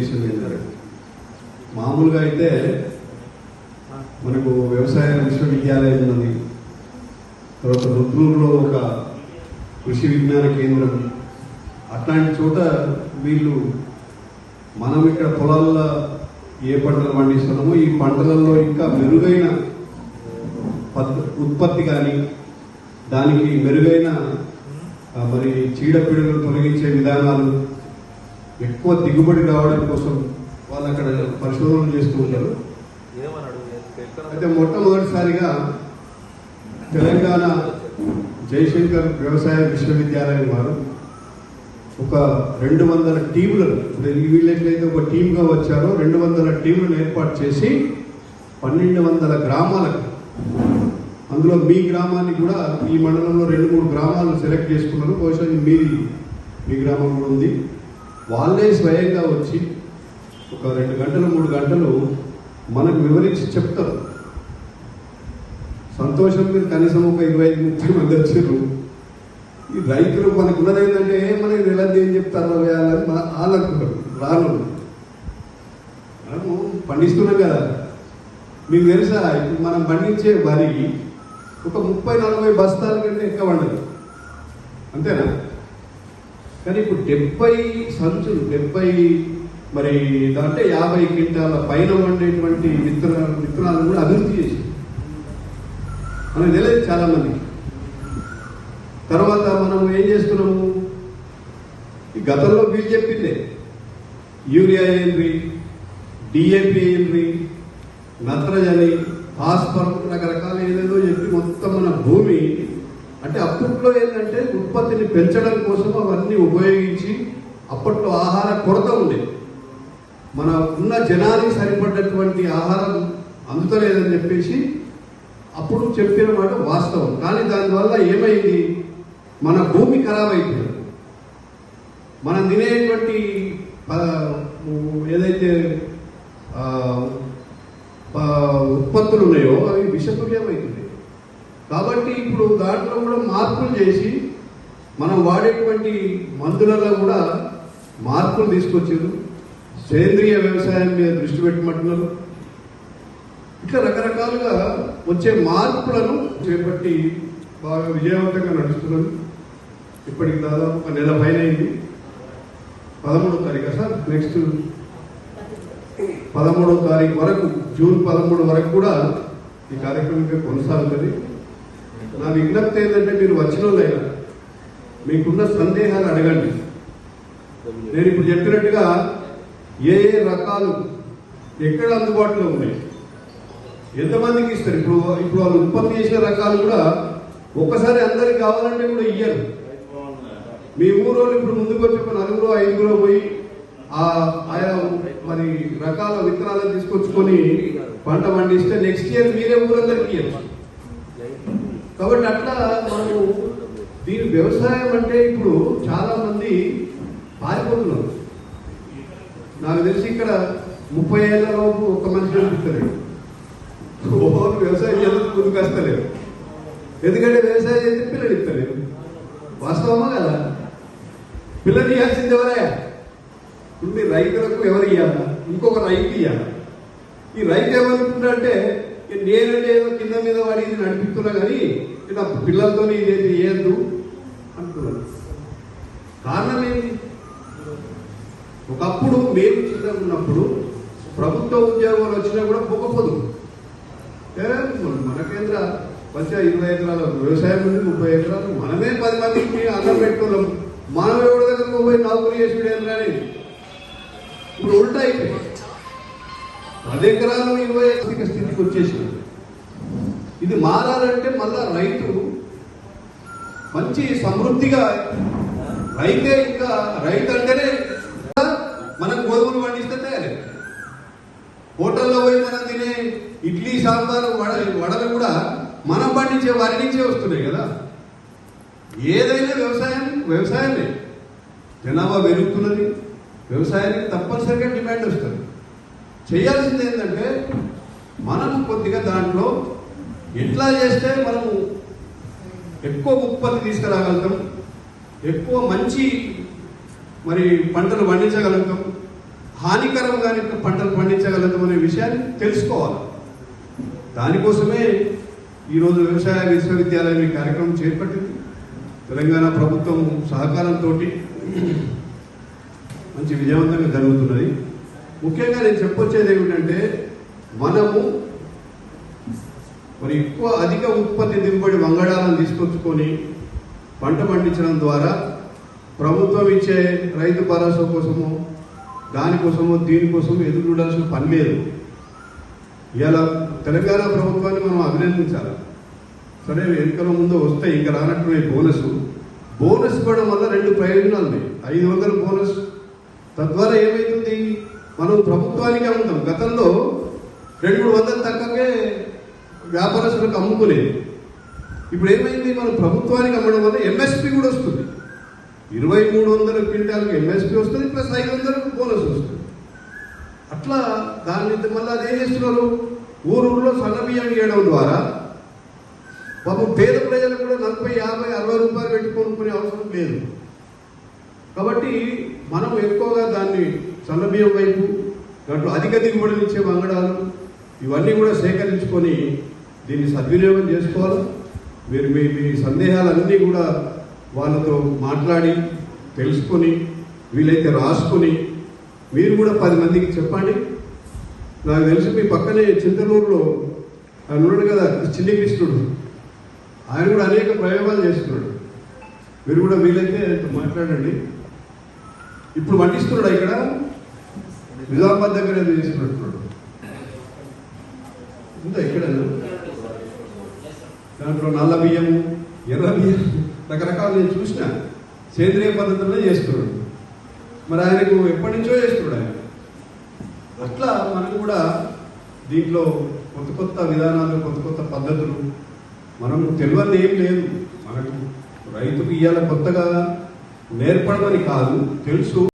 ఉద్దేశం ఏంటంటే మామూలుగా అయితే మనకు వ్యవసాయ విశ్వవిద్యాలయం ఉన్నది తర్వాత రుద్రూరులో ఒక కృషి విజ్ఞాన కేంద్రం. అట్లాంటి చోట వీళ్ళు మనం ఇక్కడ పొలాల్లో ఏ పంటలు పండిస్తున్నామో ఈ పంటలలో ఇంకా మెరుగైన ఉత్పత్తి కానీ దానికి మెరుగైన మరి చీడపీడలు తొలగించే విధానాలు ఎక్కువ దిగుబడి రావడం కోసం వాళ్ళు అక్కడ పరిశోధనలు చేస్తూ ఉంటారు. అయితే మొట్టమొదటిసారిగా తెలంగాణ జయశంకర్ వ్యవసాయ విశ్వవిద్యాలయం వారు ఒక రెండు వందల టీములను ఇప్పుడు వీళ్ళు ఎట్లయితే ఒక టీమ్గా వచ్చారో. రెండు వందల టీములను ఏర్పాటు చేసి పన్నెండు వందల గ్రామాలకు అందులో మీ గ్రామాన్ని కూడా ఈ మండలంలో రెండు మూడు గ్రామాలను సెలెక్ట్ చేసుకున్నారు. బహుశా మీది మీ గ్రామం కూడా ఉంది. వాళ్ళే స్వయంగా వచ్చి ఒక రెండు గంటలు మూడు గంటలు మనకు వివరించి చెప్తారు. సంతోషం మీరు కనీసం ఒక ఇరవై ఐదు ముప్పై మంది వచ్చారు. ఈ రైతులు మనకు ఉన్నది ఏంటంటే మనకి నెలది ఏం చెప్తారో వేయాలని మా- వాళ్ళు అనుకుంటారు. రాను. మనము పండిస్తున్నాం కదా. మీకు తెలుసా? ఇప్పుడు మనం పండించే వరి ఒక ముప్పై నలభై బస్తాల కంటే ఎక్కువ వండదు అంతేనా? కానీ ఇప్పుడు డెబ్బై సంచులు డెబ్బై మరి దాంట్లో యాభై క్వింటాల పైన వండేటువంటి విత్తనాలు విత్తనాలను కూడా అభివృద్ధి చేసి మనకు తెలియదు చాలా మందికి తర్వాత మనం ఏం చేస్తున్నాము? ఈ గతంలో వీళ్ళు చెప్పిందే యూరియా ఏంటి డిఏపి ఏంటి నత్రజని ఫాస్ఫరం రకరకాల ఏదేదో చెప్పి మొత్తం మన భూమి అంటే అప్పట్లో ఏంటంటే పెంచడం కోసం అవన్నీ ఉపయోగించి అప్పట్లో ఆహార కొరత ఉండేది మన ఉన్న జనానికి సరిపడ్డటువంటి ఆహారం అందుతలేదని చెప్పేసి అప్పుడు చెప్పిన మాట వాస్తవం. కానీ దానివల్ల ఏమైంది? మన భూమి ఖరాబ్ అయిపోయింది. మనం తినేటువంటి ఏదైతే ఉత్పత్తులు ఉన్నాయో అవి విషతుల్యమవుతున్నాయి కాబట్టి ఇప్పుడు దాంట్లో కూడా మార్పులు చేసి మనం వాడేటువంటి మందులలో కూడా మార్పులు తీసుకొచ్చారు. సేంద్రియ వ్యవసాయం మీద దృష్టి పెట్టమంటున్నారు. ఇట్లా రకరకాలుగా వచ్చే మార్పులను చేపట్టి బాగా విజయవంతంగా నడుస్తున్నారు. ఇప్పటికి దాదాపు ఒక నెల పైన అయింది పదమూడో తారీఖు సార్? నెక్స్ట్ పదమూడో తారీఖు వరకు జూన్ పదమూడు వరకు కూడా ఈ కార్యక్రమం కొనసాగుతుంది. నా విజ్ఞప్తి ఏంటంటే మీరు వచ్చిన వాళ్ళైనా మీకున్న సందేహాలు అడగండి. నేను ఇప్పుడు చెప్పినట్టుగా ఏ ఏ రకాలు ఎక్కడ అందుబాటులో ఉన్నాయి? ఎంతమందికి ఇస్తారు? ఇప్పుడు ఇప్పుడు వాళ్ళు ఉత్పత్తి చేసిన రకాలు కూడా ఒక్కసారి అందరికి కావాలంటే కూడా ఇయ్యరు. మీ ఊరు ఇప్పుడు ముందుకు వచ్చి ఒక నలుగురు ఐదుగురు పోయి ఆయా మరి రకాల విత్తనాలను తీసుకొచ్చుకొని పంట పండిస్తే నెక్స్ట్ ఇయర్ మీరే ఊరందరికి ఇయ్యరు. కాబట్టి అట్లా మనము దీని వ్యవసాయం అంటే ఇప్పుడు చాలామంది పారిపోతున్నారు. నాకు తెలిసి ఇక్కడ ముప్పై ఏళ్ళలోపు ఒక మనిషి అనిపిస్తలేడు ఓహో వ్యవసాయం చేయాలని ముందుకు ఎందుకంటే వ్యవసాయం చేస్తే పిల్లలు ఇస్తలేరు. వాస్తవమా కదా? పిల్లలు ఇవ్వాల్సింది ఎవరయ్యా? ఉంది రైతులకు ఎవరు ఇవ్వాలా ఇంకొక రైతు ఇవ్వాలి ఈ రైతు ఏమనుకుంటాడంటే నేనంటే ఏదో కింద మీద వాడి ఇది నడిపిస్తున్నా కానీ నా పిల్లలతో ఇదేది ఏదు అంటున్నారు. కారణం ఏంటి? ఒకప్పుడు మేము చిన్నగా ఉన్నప్పుడు ప్రభుత్వ ఉద్యోగాలు వచ్చినా కూడా పొగపోదు ఏ, మన కేంద్ర వచ్చే ఇరవై ఎకరాలు వ్యవసాయం ఉంది ముప్పై ఎకరాలు. మనమే పది మందికి అన్నం పెట్టుకున్నాం. మనం ఎవరి దగ్గర పోయి నౌకరీ చేసి కానీ ఇప్పుడు ఉల్టా అయిపోయింది. పది ఎకరాలు ఇరవై ఎకరాల స్థితికి వచ్చేసింది. ఇది మారాలంటే మళ్ళా రైతు మంచి సమృద్ధిగా రైతే ఇంకా రైతు అంటేనే మనం గోధుమలు పండిస్తే తయారే హోటల్లో పోయి మనం తినే ఇడ్లీ సాంబార్ వడ వడలు కూడా మనం పండించే వారి నుంచే వస్తున్నాయి కదా. ఏదైనా వ్యవసాయం వ్యవసాయమే. జనాభా పెరుగుతున్నది. వ్యవసాయానికి తప్పనిసరిగా డిమాండ్ వస్తుంది. చేయాల్సింది ఏంటంటే మనం కొద్దిగా దాంట్లో ఎట్లా చేస్తే మనము ఎక్కువ ఉత్పత్తి తీసుకురాగలుగుతాం. ఎక్కువ మంచి మరి పంటలు పండించగలుగుతాం. హానికరం కానీ పంటలు పండించగలుగుతామనే విషయాన్ని తెలుసుకోవాలి. దానికోసమే ఈరోజు వ్యవసాయ విశ్వవిద్యాలయం ఈ కార్యక్రమం చేపట్టింది. తెలంగాణ ప్రభుత్వం సహకారంతో మంచి విజయవంతంగా జరుగుతున్నది. ముఖ్యంగా నేను చెప్పొచ్చేది ఏమిటంటే మనము మరి ఎక్కువ అధిక ఉత్పత్తి దిగుబడి వంగడాలను తీసుకొచ్చుకొని పంట పండించడం ద్వారా ప్రభుత్వం ఇచ్చే రైతు భరోసా కోసము దానికోసము దీనికోసము ఎదురు చూడాల్సిన పని లేదు. ఇలా తెలంగాణ ప్రభుత్వాన్ని మనం అభినందించాలి. సరే ఎన్నికల ముందు వస్తే ఇంకా రానట్టున్నాయి బోనస్. బోనస్ ఇవ్వడం వల్ల రెండు ప్రయోజనాలు ఉన్నాయి. ఐదు వందల బోనస్. తద్వారా ఏమైతుంది? మనం ప్రభుత్వానికి అమ్ముతాం గతంలో రెండు మూడు వందలు వ్యాపారస్తులకు అమ్ముకునేది ఇప్పుడు ఏమైంది? మనం ప్రభుత్వానికి అమ్మడం వల్ల ఎంఎస్పి కూడా వస్తుంది. ఇరవై మూడు వందల క్వింటాలకు ఎంఎస్పి వస్తుంది ప్లస్ ఐదు వందలకు బోనస్ వస్తుంది. అట్లా దాని మళ్ళీ అదేం చేస్తున్నారు? ఊరూరులో సన్న బియ్యం ఇవ్వడం ద్వారా పాపం పేద ప్రజలు కూడా నలభై యాభై అరవై రూపాయలు పెట్టుకోనుకునే అవసరం లేదు. కాబట్టి మనం ఎక్కువగా దాన్ని సన్నబియ్యం వైపు దాంట్లో అధిక దిగుబడినిచ్చే వంగడాలు ఇవన్నీ కూడా సేకరించుకొని దీన్ని సద్వినియోగం చేసుకోవాలి? మీరు మీ మీ సందేహాలన్నీ కూడా వాళ్ళతో మాట్లాడి తెలుసుకొని వీలైతే రాసుకొని మీరు కూడా పది మందికి చెప్పండి. నాకు తెలిసి మీ పక్కనే చింతలూరులో ఆయన ఉన్నాడు కదా చిన్ని కృష్ణుడు. ఆయన కూడా అనేక ప్రయోగాలు చేస్తున్నాడు. మీరు కూడా వీలైతే మాట్లాడండి. ఇప్పుడు వండిస్తున్నాడు ఇక్కడ? నిజామాబాద్ దగ్గర ఏదో చేస్తున్నట్టున్నాడు. ఉందా ఇక్కడ దాంట్లో నల్ల బియ్యము ఎర్ర బియ్యం రకరకాలు నేను చూసిన. సేంద్రియ పద్ధతుల్లో చేస్తున్నాడు. మరి ఆయనకు ఎప్పటి నుంచో చేస్తున్నాడు ఆయన. అట్లా మనం కూడా దీంట్లో కొత్త కొత్త విధానాలు కొత్త కొత్త పద్ధతులు మనం తెలియని ఏం లేదు. మనకు రైతుకు ఇవాళ కొత్తగా నేర్పడమని కాదు తెలుసు.